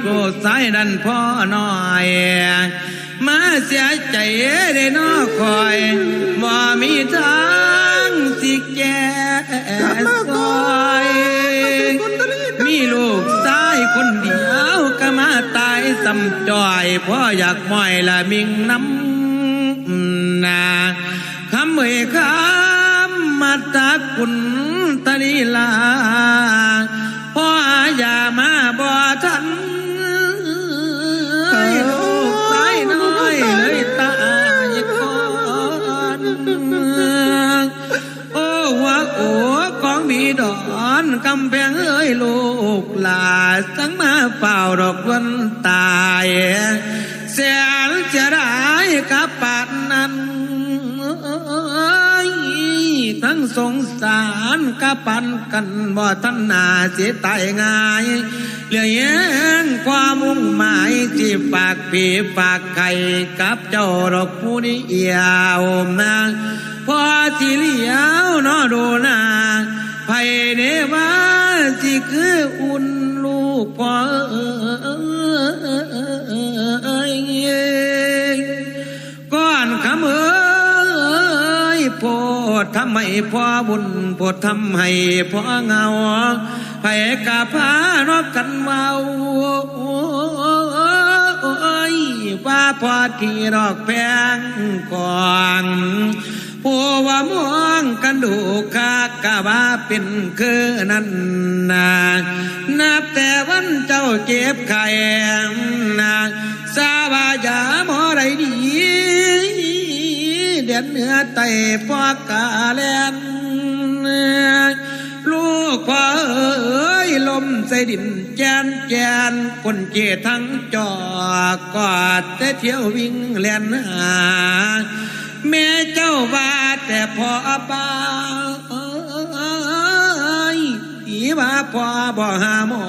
โกรธสายดันพ่อหน่อย มาเสียใจได้นอคอยบ่มีทางสิแก่ซอย มีลูกชายคนเดียวก็มาตายสำจอยพ่ออยากม่อยละมิงน้ำนาคำเอ่ยคำมาตาคุณตะลีลา ของบีดอนกำแพงเอ้ยลูกหลาสังมาเฝ้าดอกวันตายแสนจะได้กับปาดนั้นทั้งสงสารกับปันกันบ่ทันนาเสียตายง่ายเหลือแย้งความมุ่งหมายที่ฝากผีฝากไข่กับเจ้าดอกผู้นี้เอียวนะพอที่เลี้ยวนอดูน คำเอ้ยโพดทำให้พ่อบุญโพดทำให้พ่อเงาไผกะพานอกกันเมาว่าพอที่ดอกแพงก่อนผู้ว่ามองกันดูคากะว่าเป็นคือนั้นนานับแต่วันเจ้าเจ็บไข้นา เด็ดเนื้อไตพอกาแลนลูกพ่อเอ้ยลมใส่ดินแจนแจนคนเจทั้งจอกอดแต่เที่ยววิ่งแล่นหา แม่เจ้าว่าแต่พอบ้าอีว่าพอบ่หาหมอ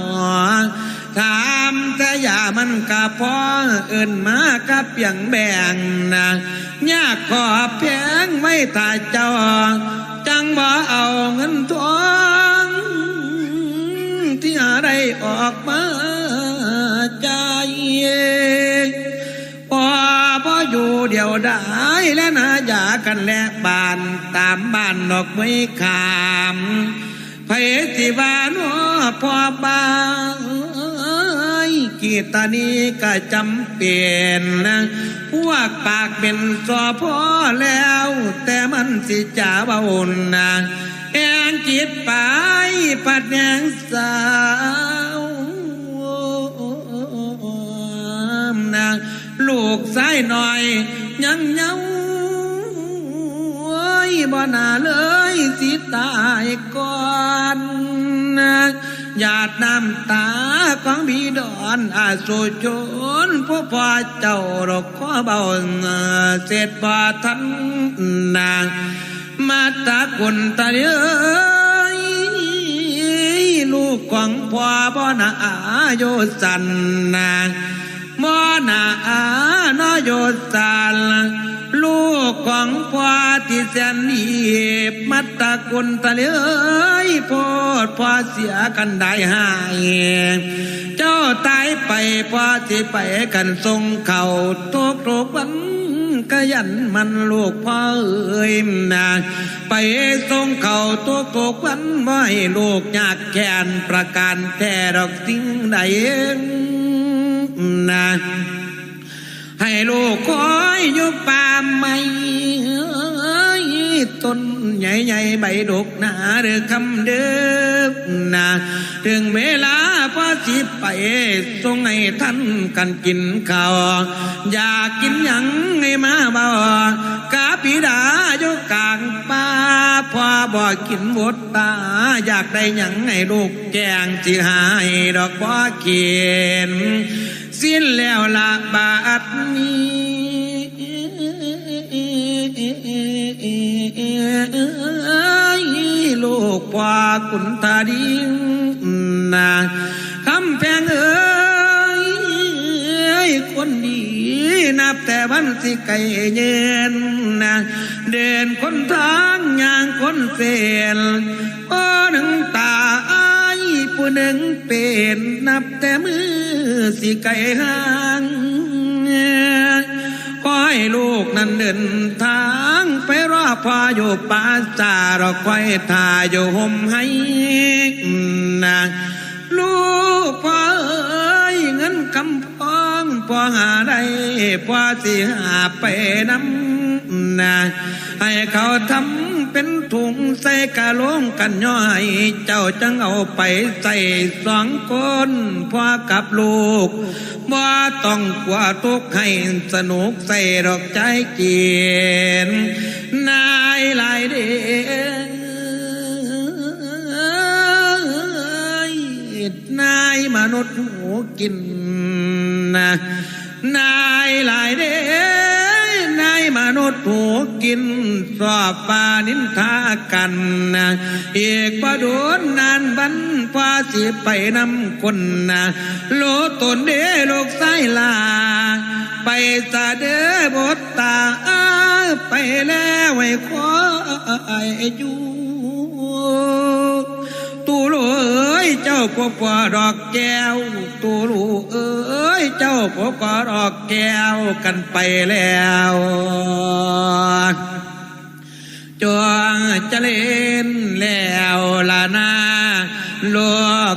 ถามแต่อย่ามันกะพอเอินมากับเปียงแบ่งนะ ยากขอเพียงไม่ตาเจ้า จังบ่เอาเงินทองที่หาได้ออกมาใจพอพออยู่เดียวได้และนาหยากันและบานตามบ้านดอกไม้ขามไผสิบานอพ่อบ้าน ตานี้ก็จำเป็นนะพวกปากเป็นสอพอแล้ว แต่มันสิจ่าเบานะแองจิตไปปัดแยงสาวนะลูกสายหน่อย ยังเงาโอ้ยบ่น่าเลยสิตายก่อนนะ หยาดน้ำตาของบีดอนอาสุชนผู้พ่อเจ้าดอกขอเบาเสร็จบ่ทันนาง มาตากุนตาเอ้ยลูกของพ่อบ่นาอาโยสันนางมอนาอานโยสัน ของพ่อที่แสนดีมัตตะกุลตะเลยโพดพ่อเสียกันได้หายเจ้าตายไปพ่อที่ไปกันทรงเข่าทุกทุกวันกยันมันลูกพ่อเอ้ยนะไปส่งเข่าทุกทุกๆวันไว้ลูกยากแค้นประการแท้ดอกสิ่งใดนะให้ลูกคอยอยู่ป่า ต้นใหญ่ใบดกหนาหรือคำเดิมนะถึงเวลาพอสิไปส่งให้ท่านกันกินข้าวอยากกินหยังให้มาบอกกาปิดาอยู่กลางป่าพอบอกกินหมดตา อยากได้หยังให้ลูกแกงสิหายดอกบ่เขียนสิ้นแล้วละบาทนี้ ลูกพ่อกุนตาดิงนาคำแพงเอ้ยคนดีนับแต่วันสิไก่เย็นนะเดินคนทางย่างคนเสนโอ้หนึ่งตาอ้ายปุหนึ่งเป็นนับแต่มือสิไก่ห่างขอให้ลูกนั้นเดินทาง ไปรอพ่ออยู่ป่าจาเราคอยทาอยู่ห่มให้นะลูกพ่อเอ้ยเงินกำพองพ่อหาได้พ่อสิหาไปน้ำ นะให้เขาทำเป็นถุงใส่กะโลงกันย่อย เจ้าจังเอาไปใส่สองคนพ่อกับลูกบ่าต้องกลัวทุกให้สนุกใส่ดอกใจเกียนนายหลายเดนายมนุษย์หูกินนะนาย หูกินสอบปานินทากันนะเอกประโดนนานบันพาสิไปนำคนนะโลตนเดโลกไสลา ไปสะเดอบทตาไปแล้วไว้ขออยู่ตูลูเอ้ยเจ้าพวกกว่าดอกแก้วตูลูเอ้ ยเจ้าพวกกว่าดอกแก้วกันไปแล้วจวงจะเล่นแล้วละนาลัว